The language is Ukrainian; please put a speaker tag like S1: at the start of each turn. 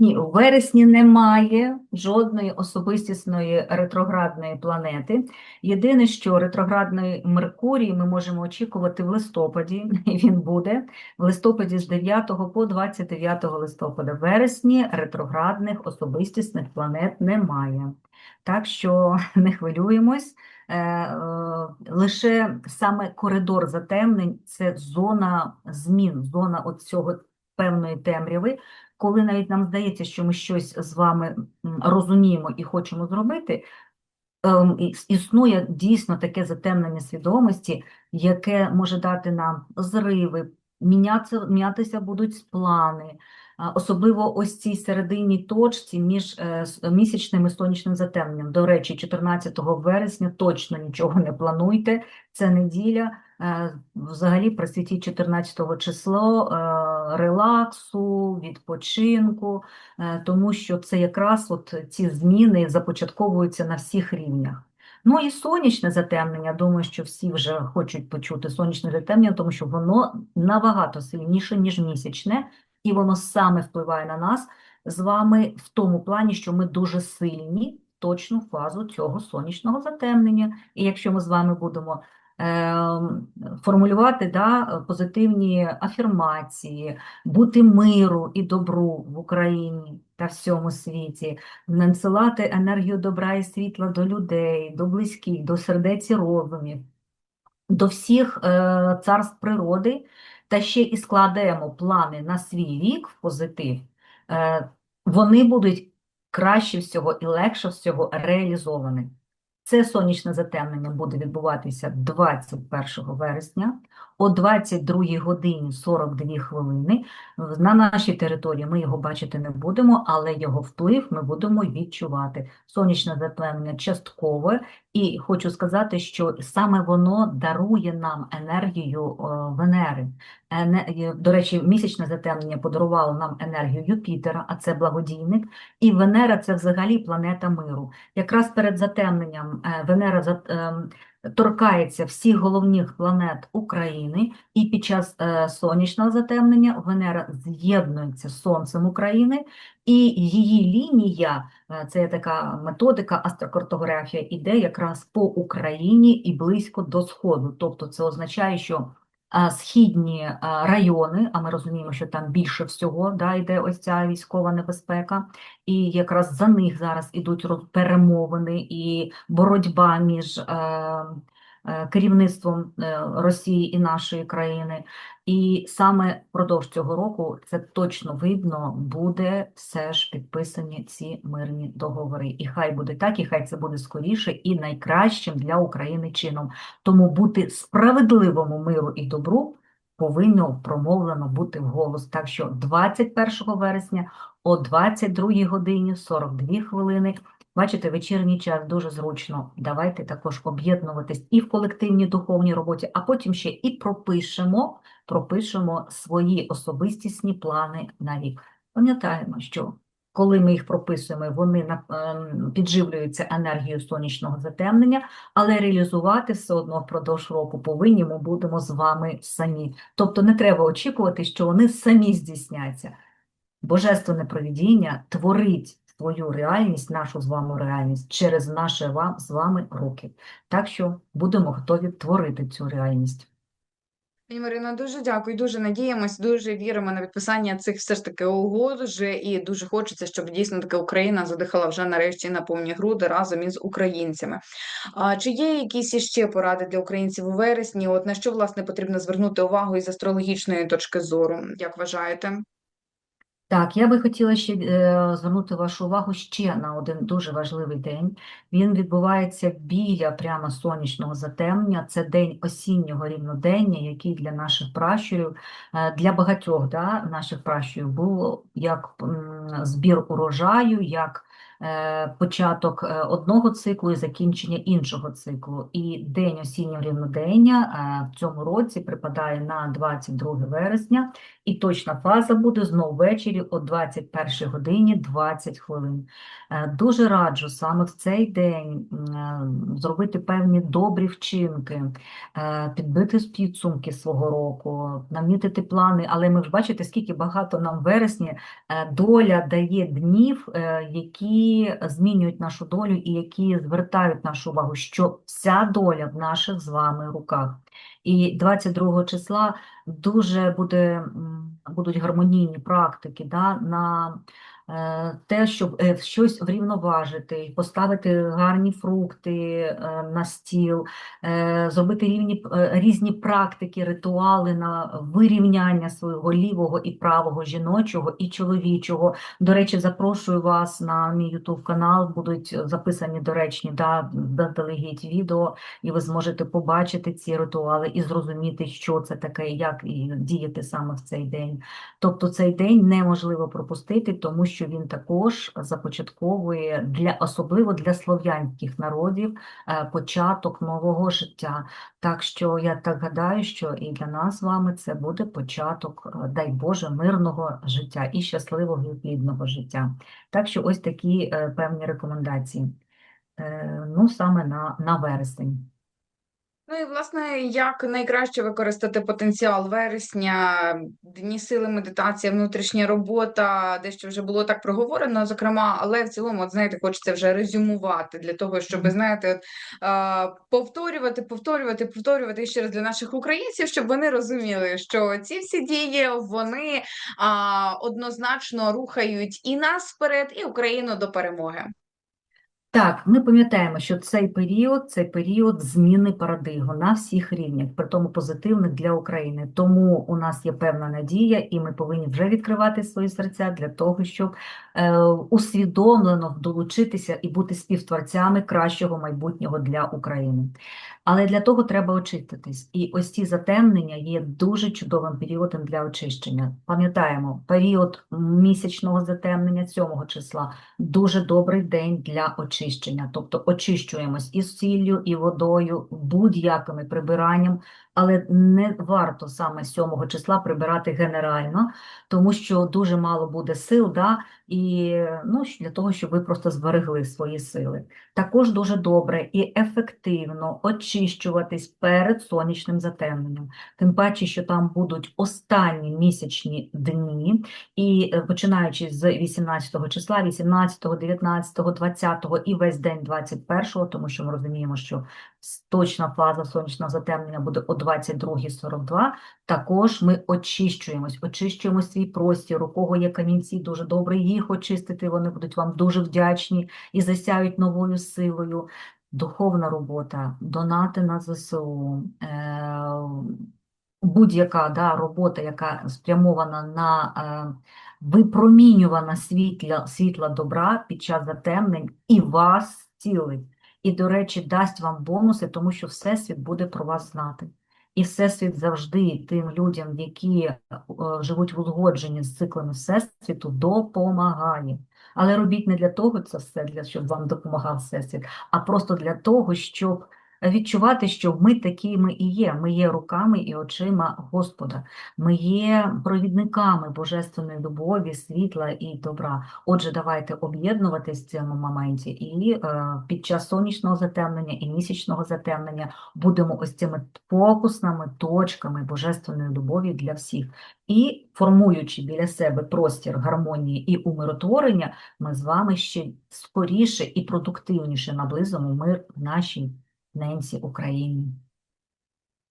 S1: Ні, у вересні немає жодної особистісної ретроградної планети. Єдине, що ретроградний Меркурій ми можемо очікувати в листопаді, він буде в листопаді з 9 по 29 листопада. В вересні ретроградних особистісних планет немає. Так що не хвилюємось. Е, е, Лише саме коридор затемнень це зона змін, зона от цього певної темряви, коли навіть нам здається, що ми щось з вами розуміємо і хочемо зробити, ем, існує дійсно таке затемнення свідомості, яке може дати нам зриви, мінятися, мінятися будуть плани, особливо ось цій серединній точці між е, місячним і сонячним затемненням. До речі, 14 вересня точно нічого не плануйте, це неділя. Е, Взагалі присвятіть 14 число е, релаксу, відпочинку, е, тому що це якраз от ці зміни започатковуються на всіх рівнях. Ну і сонячне затемнення, думаю, що всі вже хочуть почути сонячне затемнення, тому що воно набагато сильніше, ніж місячне, і воно саме впливає на нас з вами в тому плані, що ми дуже сильні точну фазу цього сонячного затемнення. І якщо ми з вами будемо ем, формулювати да, позитивні афірмації, бути миру і добру в Україні та всьому світі, надсилати енергію добра і світла до людей, до близьких, до сердець і розумів, до всіх е, царств природи, та ще і складаємо плани на свій вік в позитив, е, вони будуть краще всього і легше всього реалізовані. Це сонячне затемнення буде відбуватися 21 вересня о 22 годині 42 хвилини. На нашій території ми його бачити не будемо, але його вплив ми будемо відчувати. Сонячне затемнення часткове, і хочу сказати, що саме воно дарує нам енергію Венери. Ене- До речі, місячне затемнення подарувало нам енергію Юпітера, а це благодійник, і Венера це взагалі планета миру. Якраз перед затемненням е, Венера ем, торкається всіх головних планет України, і під час е, сонячного затемнення Венера з'єднується з Сонцем України, і її лінія, е, це є така методика, астрокартографія, іде якраз по Україні і близько до Сходу. Тобто це означає, що східні райони, а ми розуміємо, що там більше всього да, йде ось ця військова небезпека, і якраз за них зараз ідуть перемовини і боротьба між е, керівництвом е, Росії і нашої країни. І саме впродовж цього року це точно видно, буде все ж підписані ці мирні договори. І хай буде так, і хай це буде скоріше і найкращим для України чином. Тому бути справедливому миру і добру повинно промовлено бути вголос. Так що 21 вересня о 22 годині 42 хвилини. Бачите, вечірній час дуже зручно. Давайте також об'єднуватись і в колективній духовній роботі, а потім ще і пропишемо, пропишемо свої особистісні плани на рік. Пам'ятаємо, що коли ми їх прописуємо, вони ем, підживлюються енергією сонячного затемнення, але реалізувати все одно впродовж року повинні ми будемо з вами самі. Тобто не треба очікувати, що вони самі здійсняться. Божественне провідіння творить свою реальність, нашу з вами реальність через наші вам, з вами руки. Так що будемо готові творити цю реальність.
S2: Пані Марино, дуже дякую, дуже надіємось, дуже віримо на підписання цих все ж таки угод вже і дуже хочеться, щоб дійсно таки Україна задихала вже нарешті на повні груди разом із українцями. А чи є якісь іще поради для українців у вересні? От на що власне потрібно звернути увагу із астрологічної точки зору? Як вважаєте?
S1: Так, я би хотіла ще е, звернути вашу увагу ще на один дуже важливий день. Він відбувається біля прямо сонячного затемнення. Це день осіннього рівнодення, який для наших пращурів, е, для багатьох да, наших пращурів був як м, збір урожаю, як початок е, одного циклу і закінчення іншого циклу. І день осіннього рівнодення е, в цьому році припадає на 22 вересня, і точна фаза буде знову ввечері о 21 годині 20 хвилин. Е, Дуже раджу саме в цей день е, зробити певні добрі вчинки, е, підбити підсумки свого року, намітити плани. Але ми ж бачите, скільки багато нам в вересні е, доля дає днів, е, змінюють нашу долю і які звертають нашу увагу, що вся доля в наших з вами руках. І 22 числа дуже буде, будуть гармонійні практики да, на те, щоб е, щось врівноважити, поставити гарні фрукти е, на стіл, е, зробити рівні, е, різні практики, ритуали на вирівняння свого лівого і правого, жіночого і чоловічого. До речі, запрошую вас на мій YouTube канал, будуть записані доречні да, заздалегідь відео, і ви зможете побачити ці ритуали і зрозуміти, що це таке, як діяти саме в цей день. Тобто цей день неможливо пропустити, тому що він також започатковує для особливо для слов'янських народів е, початок нового життя. Так що я так гадаю, що і для нас з вами це буде початок, е, дай Боже, мирного життя і щасливого і плідного життя. Так що ось такі е, певні рекомендації. Ну, саме на, на вересень.
S2: Ну і власне, як найкраще використати потенціал вересня, дні сили, медитація, внутрішня робота, дещо вже було так проговорено, зокрема, але в цілому, от знаєте, хочеться вже резюмувати для того, щоб знаєте, от, а, повторювати, повторювати, повторювати ще раз для наших українців, щоб вони розуміли, що ці всі дії вони а, однозначно рухають і нас вперед, і Україну до перемоги.
S1: Так, ми пам'ятаємо, що цей період це період зміни парадигми на всіх рівнях, при тому позитивних для України. Тому у нас є певна надія, і ми повинні вже відкривати свої серця для того, щоб е, усвідомлено долучитися і бути співтворцями кращого майбутнього для України. Але для того треба очиститись. І ось ці затемнення є дуже чудовим періодом для очищення. Пам'ятаємо, період місячного затемнення 7 числа дуже добрий день для очищення. Тобто очищуємось і сіллю, і водою, будь-якими прибиранням, але не варто саме 7 числа прибирати генерально, тому що дуже мало буде сил, да, і ну, для того, щоб ви просто зберегли свої сили. Також дуже добре і ефективно очищуватись перед сонячним затемненням. Тим паче, що там будуть останні місячні дні, і е, починаючи з 18 числа, 18, 19, 20 і весь день 21, тому що ми розуміємо, що точна фаза сонячного затемнення буде о 22.42, також ми очищуємось, очищуємо свій простір, у кого є камінці, дуже добре їх очистити, вони будуть вам дуже вдячні і засяють новою силою. Духовна робота, донати на ЗСУ, е, будь-яка да, робота, яка спрямована на е, випромінювана світла, світла добра під час затемнень і вас цілить. І, до речі, дасть вам бонуси, тому що Всесвіт буде про вас знати. І Всесвіт завжди тим людям, які е, живуть в узгодженні з циклами Всесвіту, допомагає. Але робіть не для того це все, для щоб вам допомагав Всесвіт, а просто для того, щоб відчувати, що ми такими і є. Ми є руками і очима Господа. Ми є провідниками божественної любові, світла і добра. Отже, давайте об'єднуватись в цьому моменті, і е, під час сонячного затемнення і місячного затемнення будемо ось цими фокусними точками божественної любові для всіх. І формуючи біля себе простір гармонії і умиротворення, ми з вами ще скоріше і продуктивніше наблизимо мир в нашій ненці Україні.